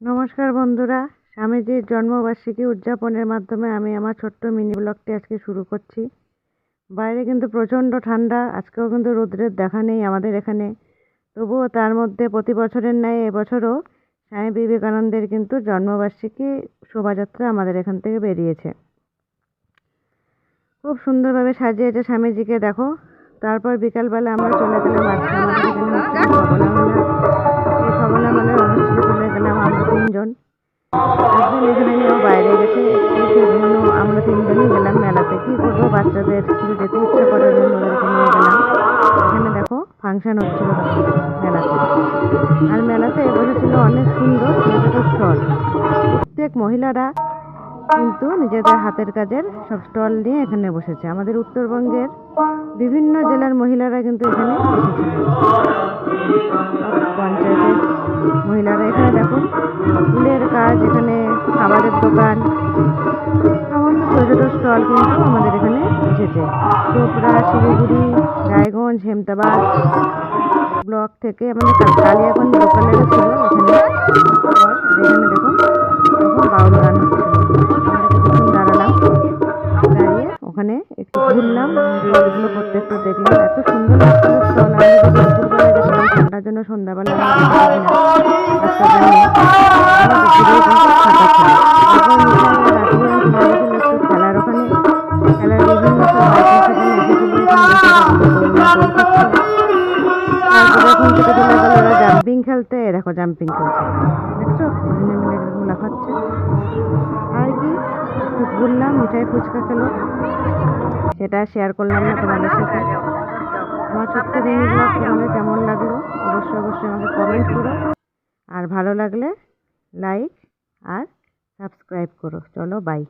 নমস্কার বন্ধুরা, স্বামীজির জন্মবার্ষিকী উদযাপনের মাধ্যমে আমি আমার ছোট্ট মিনি ব্লগটি আজকে শুরু করছি। বাইরে কিন্তু প্রচণ্ড ঠান্ডা, আজকেও কিন্তু রৌদ্রের দেখা নেই আমাদের এখানে। তবুও তার মধ্যে প্রতি বছরের ন্যায় এবছরও স্বামী বিবেকানন্দের কিন্তু জন্মবার্ষিকী শোভাযাত্রা আমাদের এখান থেকে বেরিয়েছে। খুব সুন্দরভাবে সাজিয়েছে স্বামীজিকে, দেখো। তারপর বিকালবেলা আমরা চলে গেলাম সবলা মেলা কি করব বাচ্চাদের একটু যেতে ইচ্ছা করে এখানে দেখো ফাংশন হচ্ছিল মেলাতে। আর মেলাতে বসেছিল অনেক সুন্দর ছোটো স্টল। প্রত্যেক মহিলারা কিন্তু নিজেদের হাতের কাজের সব স্টল নিয়ে এখানে বসেছে। আমাদের উত্তরবঙ্গের বিভিন্ন জেলার মহিলারা কিন্তু এখানে পঞ্চায়েতের মহিলারা এখানে দেখুন ফুলের কাজ, এখানে খাবারের দোকান, সমস্ত ছোটো ছোটো স্টল কিন্তু আমাদের এসেছে চোপড়া, শিলিগুড়ি, রায়গঞ্জ, হেমতাবাদ ব্লক থেকে আমাদের কালিয়াগঞ্জ লোকালেরও ছিল stall। এখানে দেখুন বাউল গান হচ্ছিল দাঁড়ালাম। দাঁড়িয়ে ওখানে একটু ঘুরলাম। স্টলগুলো প্রত্যেকটা দেখলাম। এত সুন্দর লাগছিল স্টল দুপুরবেলা গেছিলাম ঠান্ডার জন্য সন্ধ্যাবেলা কিন্তু জাম্পিং খেলতে, দেখো জাম্পিং খেলছে। দেখছ? দুজনে লাফাচ্ছে আর কি? খুব ঘুরলাম মিঠাই ফুচকা খেলো। সেটা শেয়ার করলাম না তোমাদের সাথে। আমার ছোট্ট ব্লগ তোমাদের কেমন লাগল, অবশ্যই অবশ্যই আমাকে কমেন্ট করো। আর ভালো লাগলে লাইক আর সাবস্ক্রাইব করো। চলো বাই